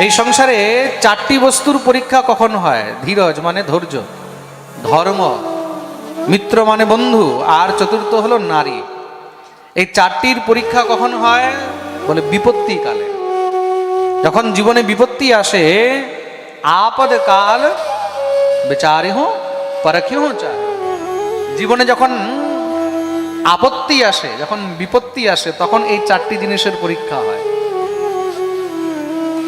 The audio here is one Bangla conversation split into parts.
এই সংসারে চারটি বস্তুর পরীক্ষা কখন হয়? ধীরজ মানে ধৈর্য, ধর্ম, মিত্র মানে বন্ধু, আর চতুর্থ হলো নারী। এই চারটির পরীক্ষা কখন হয়? বলে বিপত্তি কালে। যখন জীবনে বিপত্তি আসে, আপদ কাল বেচারে হোঁ পরখে হোঁ চায়। জীবনে যখন আপত্তি আসে, যখন বিপত্তি আসে, তখন এই চারটি জিনিসের পরীক্ষা হয়।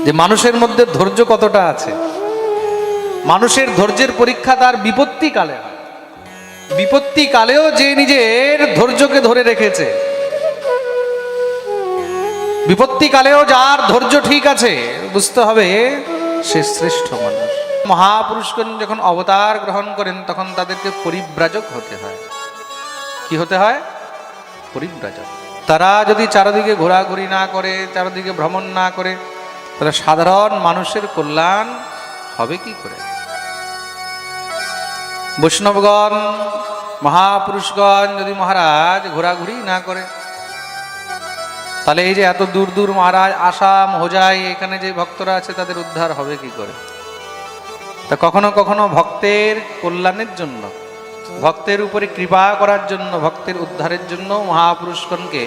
যে মানুষের মধ্যে ধৈর্য কতটা আছে? মানুষের ধৈর্যের পরীক্ষা তার বিপত্তি কালে হয়। বিপত্তি কালেও যে নিজের ধৈর্যকে ধরে রেখেছে। বিপত্তি কালেও যার ধৈর্য ঠিক আছে, বুঝতে হবে সে শ্রেষ্ঠ মানুষ। মহাপুরুষগণ যখন অবতার গ্রহণ করেন, তখন তাদেরকে পরিব্রাজক হতে হয়। কি হতে হয়? পরিব্রাজক। তারা যদি চারদিকে ঘোরাঘুরি না করে, চারদিকে ভ্রমণ না করে তাহলে সাধারণ মানুষের কল্যাণ হবে কি করে? বৈষ্ণবগণ, মহাপুরুষগণ যদি মহারাজ ঘোরাঘুরি না করে, তাহলে এই যে এত দূর দূর মহারাজ আসাম, হোজাই, এখানে যে ভক্তরা আছে তাদের উদ্ধার হবে কি করে? তা কখনো কখনো ভক্তের কল্যাণের জন্য, ভক্তের উপরে কৃপা করার জন্য, ভক্তের উদ্ধারের জন্য মহাপুরুষগণকে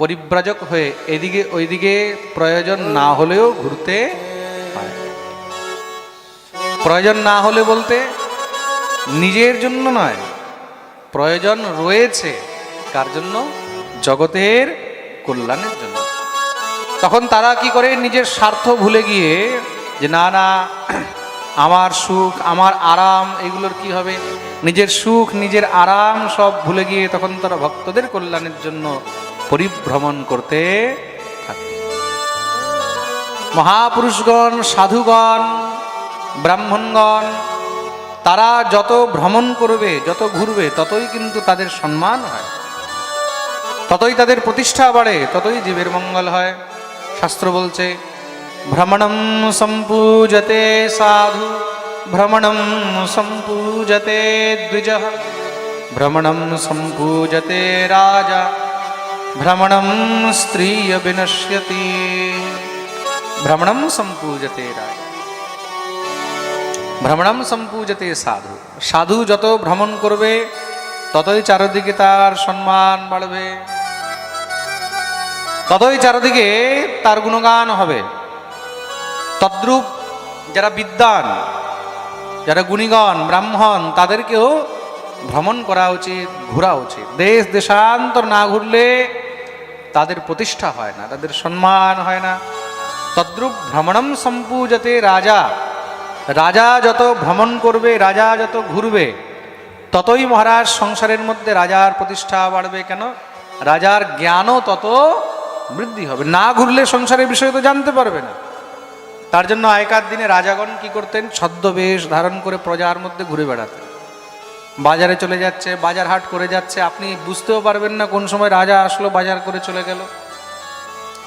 পরিব্রাজক হয়ে এদিকে, ওইদিকে প্রয়োজন না হলেও ঘুরতে প্রয়োজন না হলে বলতে নিজের জন্য নয়, প্রয়োজন রয়েছে কার জন্য? জগতের কল্যাণের জন্য। তখন তারা কি করে? নিজের স্বার্থ ভুলে গিয়ে যে না না, আমার সুখ, আমার আরাম, এগুলোর কি হবে? নিজের সুখ, নিজের আরাম সব ভুলে গিয়ে তখন তারা ভক্তদের কল্যাণের জন্য পরিভ্রমণ করতে থাকে। মহাপুরুষগণ, সাধুগণ, ব্রাহ্মণগণ, তারা যত ভ্রমণ করবে, যত ঘুরবে, ততই কিন্তু তাদের সম্মান হয়। ততই তাদের প্রতিষ্ঠা বাড়ে, ততই জীবের মঙ্গল হয়। শাস্ত্র বলছে, ভ্রমণম সম্পূজতে সাধু, ভ্রমণম সম্পূজতে দ্বিজ, ভ্রমণম সম্পূজতে রাজা ভ্রমণম স্ত্রিয় বিনশ্যতি ভ্রমণম সম্পূজতে রাজা ভ্রমণম সম্পূজতে সাধু সাধু যত ভ্রমণ করবে, ততই চারদিকে তার সম্মান বাড়বে। ততই চারদিকে তার গুণগান হবে। তদ্রূপ যারা বিদ্বান, যারা গুণীগণ, ব্রাহ্মণ, তাদেরকেও ভ্রমণ করা উচিত, ঘোরা উচিত। দেশ, দেশান্তর না ঘুরলে তাদের প্রতিষ্ঠা হয় না, তাদের সম্মান হয় না। তদ্রূপ ভ্রমণম সম্পূজতে রাজা। রাজা যত ভ্রমণ করবে, রাজা যত ঘুরবে, ততই মহারাজ সংসারের মধ্যে রাজার প্রতিষ্ঠা বাড়বে কেন? রাজার জ্ঞানও তত বৃদ্ধি হবে। না ঘুরলে সংসারের বিষয় তো জানতে পারবে না। তার জন্য আগেকার দিনে রাজাগণ কি করতেন? ছদ্মবেশ ধারণ করে প্রজার মধ্যে ঘুরে বেড়াতেন। বাজারে চলে যাচ্ছে, বাজার হাট করে যাচ্ছে। আপনি বুঝতেও পারবেন না কোন সময় রাজা আসলো, বাজার করে চলে গেল।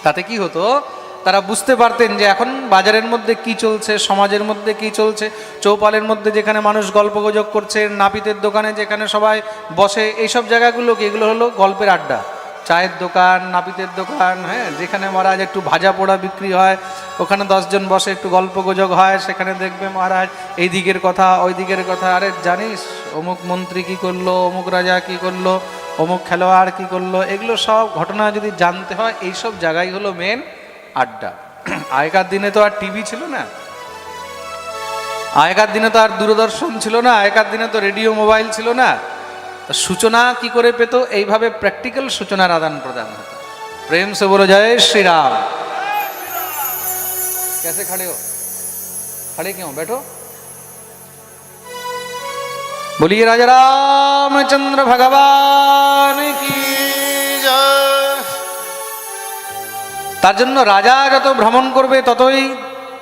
তাতে কি হতো? তারা বুঝতে পারতেন যে এখন বাজারের মধ্যে কি চলছে, সমাজের মধ্যে কি চলছে, চৌপালের মধ্যে যেখানে মানুষ গল্প গুজব করছে, নাপিতের দোকানে যেখানে সবাই বসে, এইসব জায়গাগুলো এগুলো হলো গল্পের আড্ডা। চায়ের দোকান, নাপিতের দোকান হ্যাঁ যেখানে মহারাজ একটু ভাজা পোড়া বিক্রি হয়, ওখানে দশজন বসে একটু গল্প গুজব হয়, সেখানে দেখবে মহারাজ, এই দিকের কথা, ওই দিকের কথা, আরে জানিস, অমুক মন্ত্রী কি করল, অমুক রাজা কি করল, অমুক খেলোয়াড় কি করল, এগুলো সব ঘটনা যদি জানতে হয়, এইসব জায়গায় হলো মেন আড্ডা। আগেকার দিনে তো আর টিভি ছিল না। আগেকার দিনে তো আর দূরদর্শন ছিল না, আগেকার দিনে তো রেডিও মোবাইল ছিল না। তা সূচনা কি করে পেত এইভাবে প্র্যাকটিক্যাল সূচনার আদান প্রদান হতো প্রেম সে বলো জয় শ্রীরাম कैसे खड़े हो खड़े क्यों बैठो बोलिए राजा रामचंद्र भगवान की जय তার জন্য রাজা যত ভ্রমণ করবে ততই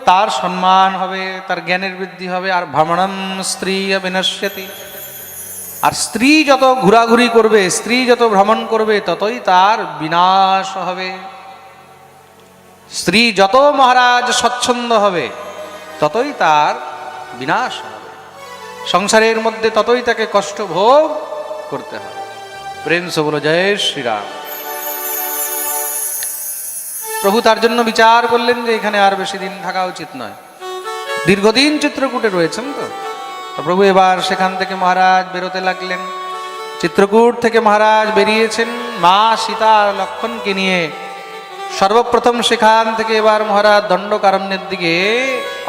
তার সম্মান হবে তার জ্ঞানের বৃদ্ধি হবে আর ভ্রমণম স্ত্রী বিনশ্যতি আর স্ত্রী যত ঘোরাঘুরি করবে, স্ত্রী যত ভ্রমণ করবে, ততই তার বিনাশ হবে। স্ত্রী যত মহারাজ স্বচ্ছন্দ হবে, ততই তার বিনাশ হবে। সংসারের মধ্যে ততই তাকে কষ্ট ভোগ করতে হবে। প্রেম সে বলো, জয় শ্রীরাম। প্রভু তার জন্য বিচার করলেন যে এখানে আর বেশি দিন থাকা উচিত নয়। দীর্ঘদিন চিত্রকূটে রয়েছেন তো। প্রভু এবার সেখান থেকে মহারাজ বেরোতে লাগলেন। চিত্রকূট থেকে মহারাজ বেরিয়েছেন মা সীতা লক্ষণকে নিয়ে। সর্বপ্রথম সেখান থেকে এবার মহারাজ দণ্ডকারণ্যের দিকে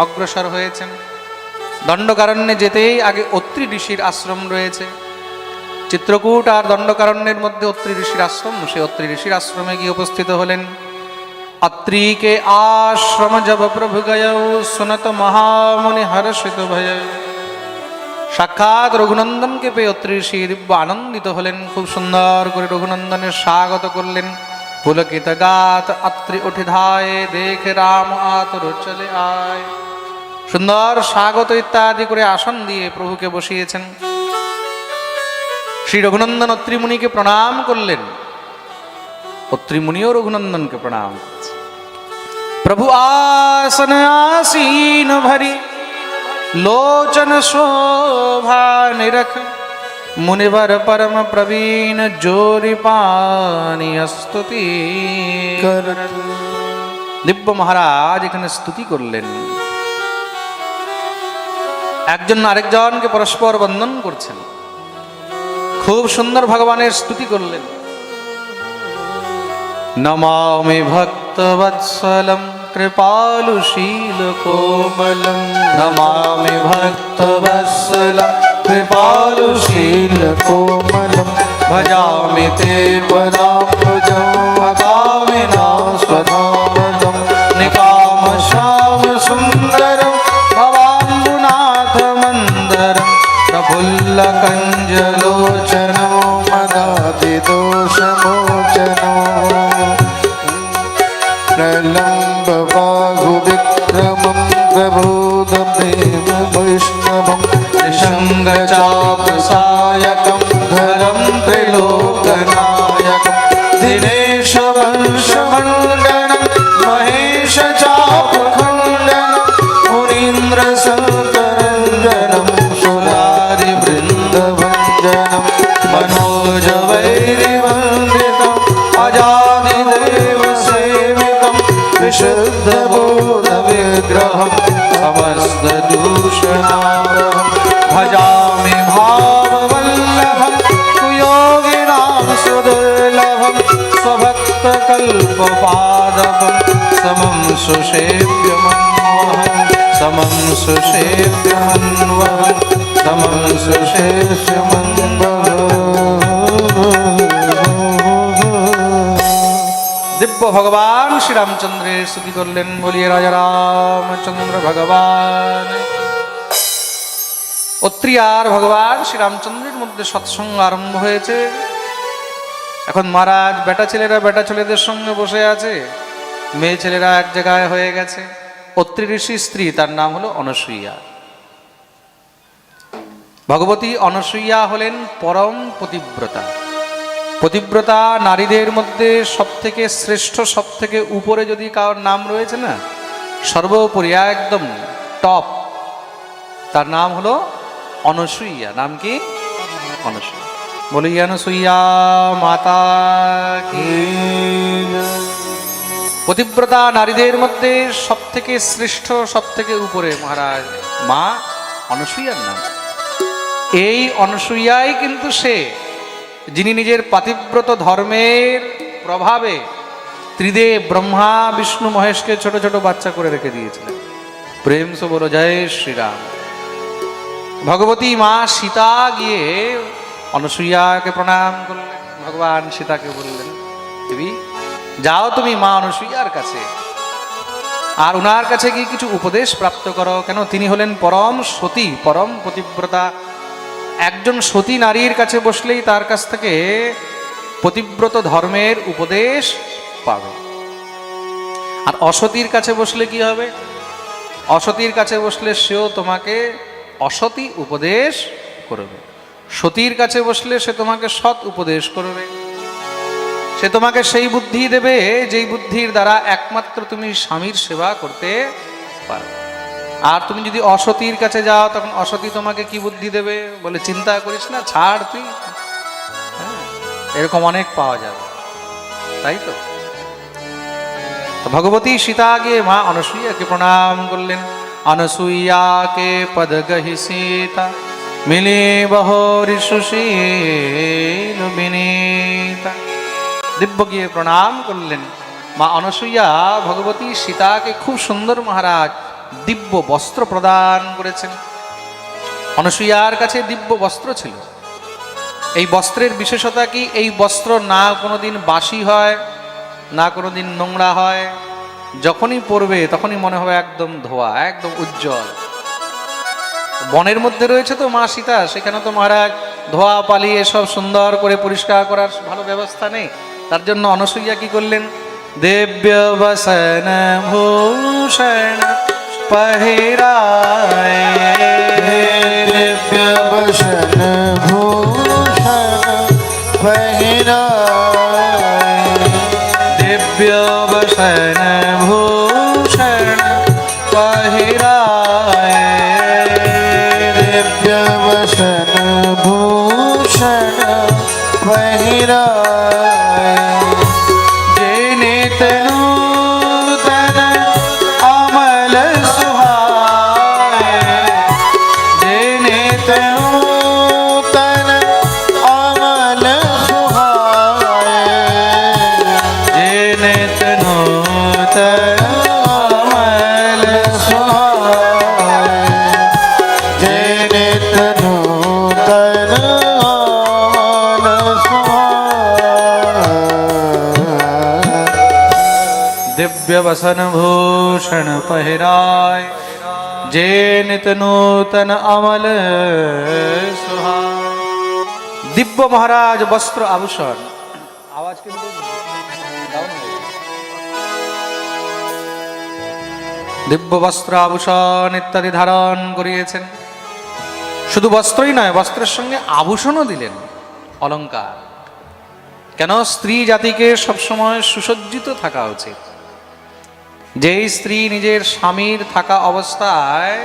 অগ্রসর হয়েছেন। দণ্ডকারণ্যে যেতেই আগে অত্রি ঋষির আশ্রম রয়েছে। চিত্রকূট আর দণ্ডকারণ্যের মধ্যে অত্রি ঋষির আশ্রম, সে অত্রি ঋষির আশ্রমে গিয়ে উপস্থিত হলেন। অত্রিকে আশ্রম জব প্রভু গয়, সুনত মহামুনি হর্ষিত ভয়। সাক্ষাৎ রঘুনন্দনকে পেয়ে অত্রিষী দিব্য আনন্দিত হলেন। খুব সুন্দর করে রঘুনন্দনের স্বাগত করলেন। পুলকিত গাত আত্রি উঠে ধায়, দেখ রাম আতর চলে আয়। সুন্দর স্বাগত ইত্যাদি করে আসন দিয়ে প্রভুকে বসিয়েছেন। শ্রী রঘুনন্দন অত্রিমুনিকে প্রণাম করলেন। অত্রিমুনিও রঘুনন্দনকে প্রণাম প্রভু আসন আসীন ভরি लोचन शोभा निरख मुनिवर परम प्रवीण जोरी पानी स्तुति দিব্য মহারাজ এখানে স্তুতি করলেন একজন আরেকজনকে পরস্পর বন্দন করছেন খুব সুন্দর ভগবানের স্তুতি করলেন নমামি ভক্তবৎসলম কৃপালুশীলকোমলম कृपालुशील कृपालुशीलकोमलं नमामि कृपालुशील कृपालुशीलकोमलं भजामि ते पदाम्बुजं मकामि नास्वधामजं निकामश्याम सुन्दरं भवाम्बुनाथमन्दरं प्रफुल्लकण्ठ वैष्णवं गय गोपादपं समं सुसेव्यमन्वहं समं सुसेव्यमन्वहं समं सुसेव्यमन्वः দিব্য ভগবান শ্রীরামচন্দ্রের স্তুতি করলেন বলিয়ে রাজা রামচন্দ্র ভগবান অত্রিয়ার ভগবান শ্রীরামচন্দ্রের মধ্যে সৎসঙ্গ আরম্ভ হয়েছে। এখন মহারাজ বেটা ছেলেরা বেটা ছেলেদের সঙ্গে বসে আছে। মেয়ে ছেলেরা এক জায়গায় হয়ে গেছে। অত্রি ঋষি স্ত্রী, তার নাম হলো অনসূয়া। ভগবতী অনসূয়া হলেন পরম পতিব্রতা। পতিব্রতা নারীদের মধ্যে সব থেকে শ্রেষ্ঠ সব থেকে উপরে যদি কারোর নাম রয়েছে না, সর্বোপরি একদম টপ তার নাম হলো অনসূয়া। নাম কি? অনসূয়া। বলি অনসূয়া মাতা পতিব্রতা নারীদের মধ্যে সব থেকে শ্রেষ্ঠ সব থেকে উপরে, মহারাজ। মা অনসূয়ার নাম? এই অনসূয়াই কিন্তু সে, যিনি নিজের পাতিব্রত ধর্মের প্রভাবে ত্রিদেব ব্রহ্মা, বিষ্ণু, মহেশকে ছোট ছোট বাচ্চা করে রেখে দিয়েছিলেন। প্রেম সে বলো জয় শ্রীরাম। ভগবতী মা, সীতা গিয়ে অনসূয়াকে প্রণাম করলেন, ভগবান সীতাকে বললেন, দেবী, যাও তুমি মা অনসূয়ার কাছে। আর ওনার কাছে গিয়ে কিছু উপদেশ প্রাপ্ত করো। কেন? তিনি হলেন পরম সতী, পরম পতিব্রতা। একজন সতী নারীর কাছে বসলেই তার কাছ থেকে পতিব্রত ধর্মের উপদেশ পাবে। আর অসতীর কাছে বসলে কি হবে? অসতীর কাছে বসলে সেও তোমাকে অসতী উপদেশ করবে। সতীর কাছে বসলে সে তোমাকে সৎ উপদেশ করবে। সে তোমাকে সেই বুদ্ধি দেবে যেই বুদ্ধির দ্বারা একমাত্র তুমি স্বামীর সেবা করতে পারবে আর তুমি যদি অসতীর কাছে যাও তখন অসতী তোমাকে কি বুদ্ধি দেবে? বলে চিন্তা করিস না ছাড় তুই। হ্যাঁ, এরকম অনেক পাওয়া যাবে। তাই তো? ভগবতী সীতা গিয়ে মা অনসূয়াকে প্রণাম করলেন। অনসূয়াকে পদ গহি সীতা। মিলে বহরি সুশীল বিনীতা। দিব্য গিয়ে প্রণাম করলেন মা অনসূয়া, ভগবতী সীতাকে খুব সুন্দর মহারাজ দিব্য বস্ত্র প্রদান করেছেন। অনসূয়ার কাছে দিব্য বস্ত্র ছিল। এই বস্ত্রের বিশেষতা কি? এই বস্ত্র না কোনোদিন বাসি হয়, না কোনোদিন নোংরা হয়। যখনই পরবে তখনই মনে হবে একদম ধোয়া, একদম উজ্জ্বল। বনের মধ্যে রয়েছে তো মা সীতা, সেখানে তো মহারাজ ধোয়া পালিয়ে সব সুন্দর করে পরিষ্কার করার ভালো ব্যবস্থা নেই। তার জন্য অনসূয়া কি করলেন? দেব্যবসন ভূষণ পহেরায়। ভূষণ পহেরায়। मेरा दिव्य वसन भूषण पहिराय जे नित नूतन अमल सुहाय দিব্য মহারাজ বস্ত্র আভূষণ আওয়াজ কিন্তু down হয়ে গেছে। দিব্য বস্ত্র আভূষণ ইত্যাদি ধারণ করিয়েছেন শুধু বস্ত্রই নয় বস্ত্রের সঙ্গে আভূষণও দিলেন অলংকার কেন স্ত্রী জাতিকে সবসময় সুসজ্জিত থাকা উচিত যেই স্ত্রী নিজের স্বামীর থাকা অবস্থায়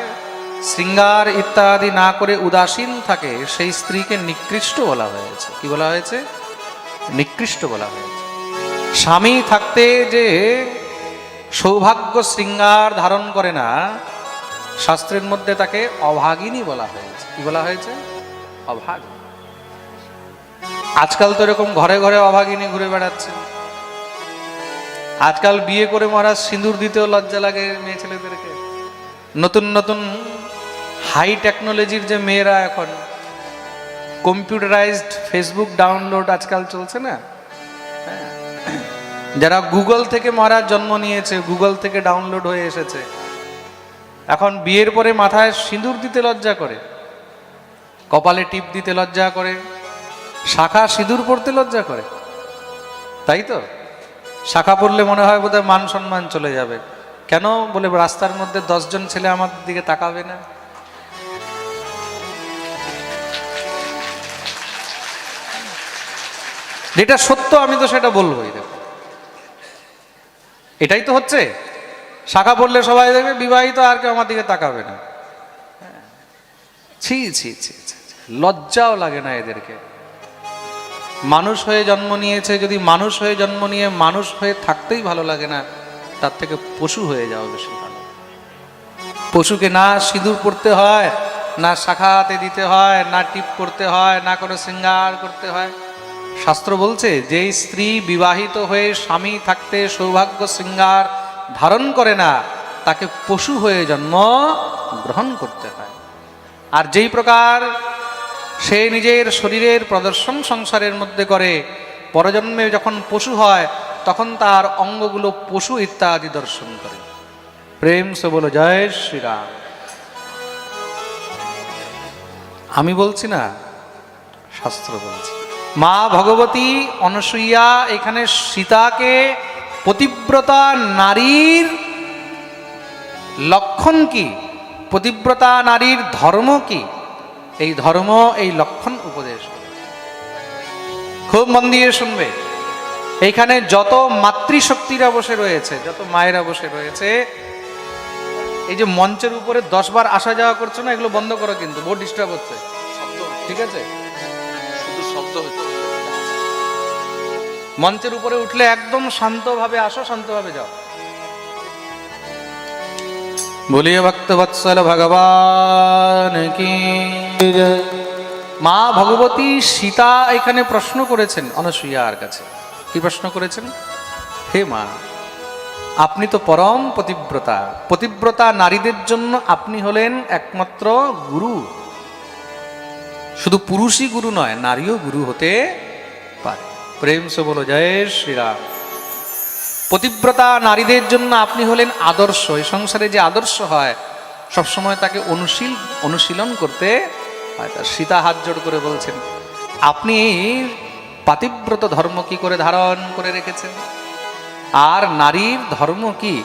শৃঙ্গার ইত্যাদি না করে উদাসীন থাকে, সেই স্ত্রীকে নিকৃষ্ট বলা হয়েছে। কি বলা হয়েছে? নিকৃষ্ট বলা হয়েছে। স্বামী থাকতে যে সৌভাগ্য শৃঙ্গার ধারণ করে না, শাস্ত্রের মধ্যে তাকে অভাগিনী বলা হয়েছে। কি বলা হয়েছে? অভাগিনী। আজকাল তো এরকম ঘরে ঘরে অভাগিনী ঘুরে বেড়াচ্ছে। আজকাল বিয়ে করে মহারাজ সিঁদুর দিতেও লজ্জা লাগে মেয়ে ছেলেদেরকে। নতুন নতুন হাই টেকনোলজির যে মেয়েরা এখন কম্পিউটারাইজড ফেসবুক ডাউনলোড আজকাল চলছে না? হ্যাঁ। যারা গুগল থেকে মহারাজ জন্ম নিয়েছে গুগল থেকে ডাউনলোড হয়ে এসেছে, এখন বিয়ের পরে মাথায় সিঁদুর দিতে লজ্জা করে, কপালে টিপ দিতে লজ্জা করে, শাখা সিঁদুর পড়তে লজ্জা করে, তাই তো? শাখা পড়লে মনে হয় বোধহয় মান সম্মান চলে যাবে। কেন? বলে রাস্তার মধ্যে দশজন ছেলে আমার দিকে তাকাবে না। যেটা সত্য আমি তো সেটা বলবোই দেখো। এটাই তো হচ্ছে। শাখা পড়লে সবাই দেখবে বিবাহিত আর কেউ আমার দিকে তাকাবে না। হ্যাঁ। ছি ছি ছি ছি, ছি। লজ্জাও লাগে না এদেরকে। মানুষ হয়ে জন্ম নিয়েছে, যদি মানুষ হয়ে জন্ম নিয়ে মানুষ হয়ে থাকতেই ভালো লাগে না, তার থেকে পশু হয়ে যাওয়া বেশি ভালো। পশুকে না সিঁদুর পড়তে হয়, না শাখাতে দিতে হয়, না টিপ করতে হয়, না কোনো শৃঙ্গার করতে হয়। শাস্ত্র বলছে, যেই স্ত্রী বিবাহিত হয়ে স্বামী থাকতে সৌভাগ্য শৃঙ্গার ধারণ করে না, তাকে পশু হয়ে জন্ম গ্রহণ করতে হয়। আর যেই প্রকার সে নিজের শরীরের প্রদর্শন সংসারের মধ্যে করে। পরজন্মে যখন পশু হয়, তখন তার অঙ্গগুলো পশু ইত্যাদি দর্শন করে। প্রেম সে বলো, জয় শ্রীরাম। আমি বলছি না, শাস্ত্র বলছি, মা ভগবতী অনসূয়া, এখানে সীতাকে পতিব্রতা নারীর লক্ষণ কি? পতিব্রতা নারীর ধর্ম কি? এই ধর্ম এই লক্ষণ উপদেশ। খুব মন দিয়ে শুনবে। এইখানে যত মাতৃশক্তিরা বসে রয়েছে যত মায়েরা বসে রয়েছে এই যে মঞ্চের উপরে দশ বার আসা যাওয়া করছ না এগুলো বন্ধ করো কিন্তু বহু ডিস্টার্ব হচ্ছে। ঠিক আছে? শুধু শব্দ হচ্ছে। মঞ্চের উপরে উঠলে একদম শান্তভাবে আসো শান্তভাবে যাও। বলিয়ে ভক্তবৎসল ভগবান কি মা ভগবতী সীতা এখানে প্রশ্ন করেছেন অনসূয়ার কাছে। কি প্রশ্ন করেছেন? হে মা, আপনি তো পরম পতিব্রতা। পতিব্রতা নারীদের জন্য আপনি হলেন একমাত্র গুরু। শুধু পুরুষই গুরু নয়, নারীও গুরু হতে পারে। প্রেম সে বলো, জয় শ্রীরাম। পতিব্রতা নারীদের জন্য আপনি হলেন আদর্শ। এই সংসারে যে আদর্শ হয়, সবসময় তাকে অনুশীল অনুশীলন করতে সীতা হাত জোড় করে বলছেন, আপনি পাতিব্রত ধর্ম কি করে ধারণ করে রেখেছেন? আর নারীর ধর্ম কি?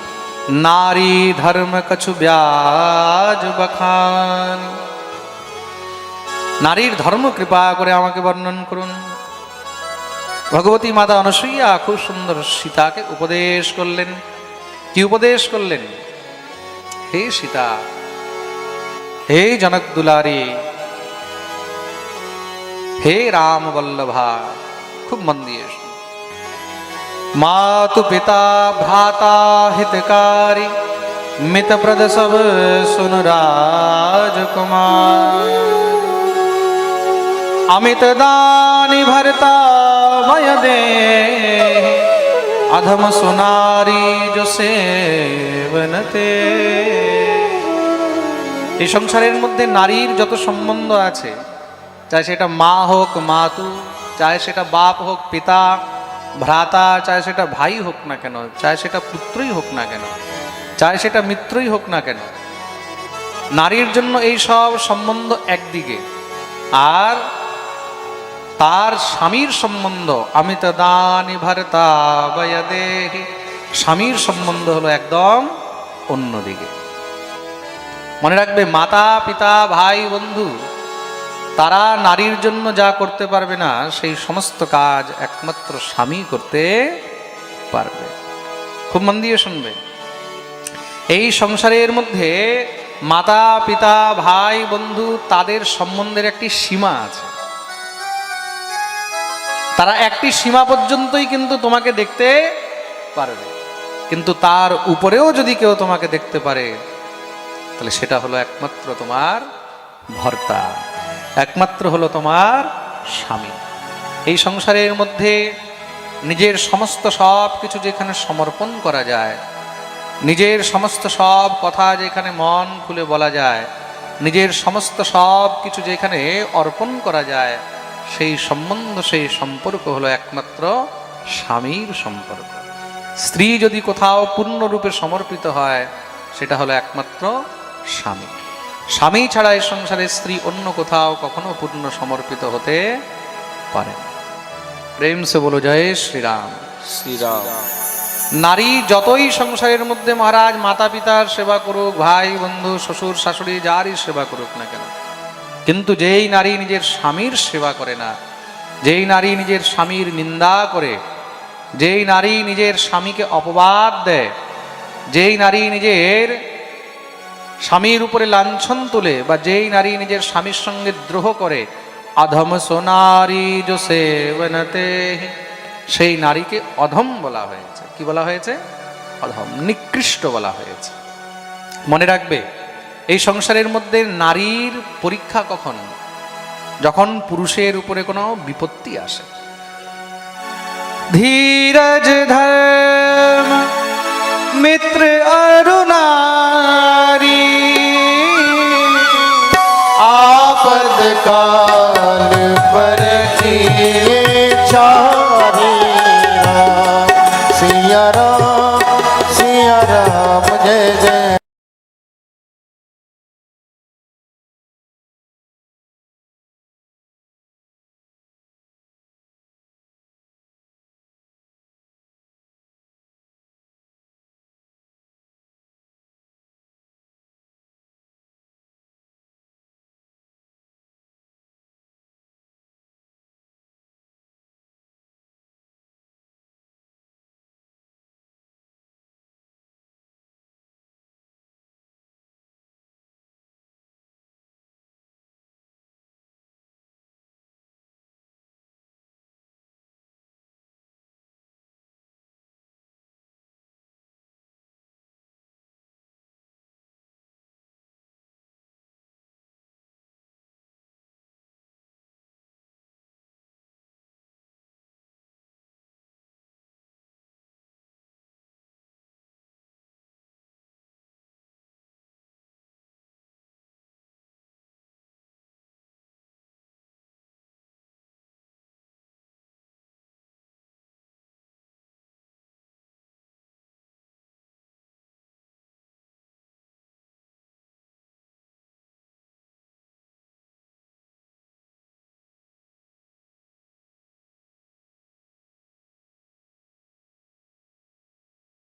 নারী ধর্ম কছু ব্যাজ বখান। নারীর ধর্ম কৃপা করে আমাকে বর্ণন করুন। ভগবতী মাতা অনসূয়া খুব সুন্দর সীতাকে উপদেশ করলেন। কি উপদেশ করলেন? হে সীতা, হে জনক দুলারি হে রাম বল্লভা খুব মন দিয়ে শুনুন। মাতু পিতা ভ্রাতা হিতকারী মিতপ্রদ সব সুন রাজকুমার अमित दानि भरता मय दे अधम सुनारी जो সেবনতে এই সংসারের মধ্যে নারীর যত সম্বন্ধ আছে চাই সেটা মা হোক মাতু চাই সেটা বাপ হোক, পিতা, ভ্রাতা, চাই সেটা ভাই হোক না কেন, চাই সেটা পুত্রই হোক না কেন, চাই সেটা মিত্রই হোক না কেন। নারীর জন্য এই সব সম্বন্ধ একদিকে, আর তার স্বামীর সম্বন্ধ আমি অমিত দানি ভরতা স্বামীর সম্বন্ধ হলো একদম অন্যদিকে। মনে রাখবে মাতা, পিতা, ভাই, বন্ধু তারা নারীর জন্য যা করতে পারবে না, সেই সমস্ত কাজ একমাত্র স্বামী করতে পারবে। খুব মন দিয়ে শুনবে। এই সংসারের মধ্যে মাতা, পিতা, ভাই, বন্ধু তাদের সম্বন্ধের একটি সীমা আছে। তারা একটি সীমা পর্যন্তই কিন্তু তোমাকে দেখতে পারবে। কিন্তু তার উপরেও যদি কেউ তোমাকে দেখতে পারে, তাহলে সেটা হলো একমাত্র তোমার ভর্তা। একমাত্র হলো তোমার স্বামী। এই সংসারের মধ্যে নিজের সমস্ত সব কিছু যেখানে সমর্পণ করা যায়, নিজের সমস্ত সব কথা যেখানে মন খুলে বলা যায়, নিজের সমস্ত সব কিছু যেখানে অর্পণ করা যায়, সেই সম্বন্ধ, সেই সম্পর্ক হলো একমাত্র স্বামীর সম্পর্ক। স্ত্রী যদি কোথাও পূর্ণরূপে সমর্পিত হয়, সেটা হলো একমাত্র স্বামী। স্বামী ছাড়া এই সংসারে স্ত্রী অন্য কোথাও কখনো পূর্ণ সমর্পিত হতে পারে। প্রেম সে বলো জয় শ্রীরাম শ্রীরাম নারী যতই সংসারের মধ্যে মহারাজ মাতা পিতার সেবা করুক ভাই বন্ধু শ্বশুর শাশুড়ি যারই সেবা করুক না কেন কিন্তু যেই নারী নিজের স্বামীর সেবা করে না যেই নারী নিজের স্বামীর নিন্দা করে যেই নারী নিজের স্বামীকে অপবাদ দেয় যেই নারী নিজের স্বামীর উপরে লাঞ্ছন তুলে বা যেই নারী নিজের স্বামীর সঙ্গে দ্রোহ করে অধম সোনারি जो সেই নারীকে অধম বলা হয়েছে। কি বলা হয়েছে? অধম, নিকৃষ্ট বলা হয়েছে। মনে রাখবে, এই সংসারের মধ্যে নারীর পরীক্ষা কখন? যখন পুরুষের উপরে কোনো বিপত্তি আসে। ধীরজ ধর্ম, মিত্র অরুণারী का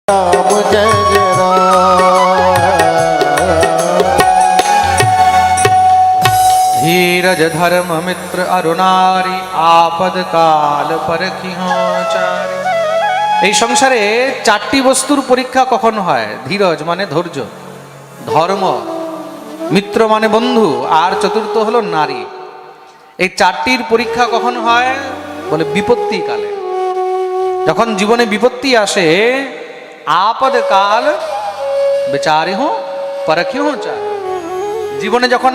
राम जय जय राम धीरज धर्म मित्र अरुणारी आपद काल চারি এই সংসারে চারটি বস্তুর পরীক্ষা কখন হয় ধীরজ মানে ধৈর্য ধর্ম মিত্র মানে বন্ধু আর চতুর্থ হলো নারী এই চারটির পরীক্ষা কখন হয় বলে বিপত্তি কালে যখন জীবনে বিপত্তি আসে আপদ কাল বেচারে হোঁ পরখি হোঁ চায় জীবনে যখন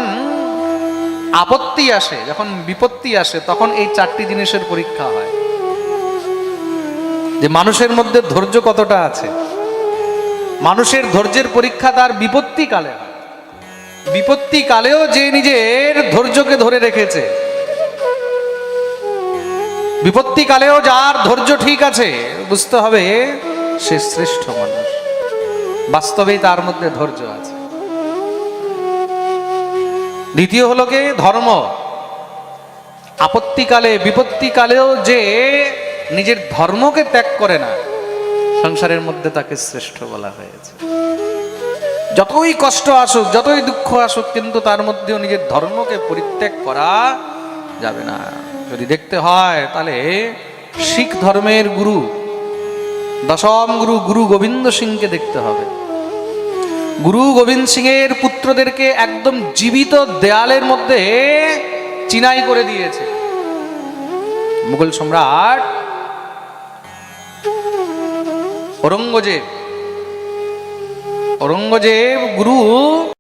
আপত্তি আসে যখন বিপত্তি আসে তখন এই চারটি জিনিসের পরীক্ষা হয় যে মানুষের মধ্যে ধৈর্য কতটা আছে মানুষের ধৈর্যের পরীক্ষা তার বিপত্তি কালে হয় বিপত্তি কালেও যে নিজের ধৈর্যকে ধরে রেখেছে। বিপত্তি কালেও যার ধৈর্য ঠিক আছে, বুঝতে হবে সে শ্রেষ্ঠ মানুষ। বাস্তবেই তার মধ্যে ধৈর্য আছে। দ্বিতীয় হলো কি? ধর্ম। আপত্তিকালে, বিপত্তিকালেও যে নিজের ধর্মকে ত্যাগ করে না, সংসারের মধ্যে তাকে শ্রেষ্ঠ বলা হয়েছে। যতই কষ্ট আসুক, যতই দুঃখ আসুক, কিন্তু তার মধ্যেও নিজের ধর্মকে পরিত্যাগ করা যাবে না। যদি দেখতে হয়, তাহলে শিখ ধর্মের গুরু দশম গুরু গুরু গোবিন্দ সিংকে দেখতে হবে। গুরু গোবিন্দ সিংয়ের পুত্রদেরকে একদম জীবিত দেয়ালের মধ্যে চিনাই করে দিয়েছে। মুঘল সম্রাট ঔরঙ্গজেব। ঔরঙ্গজেব গুরু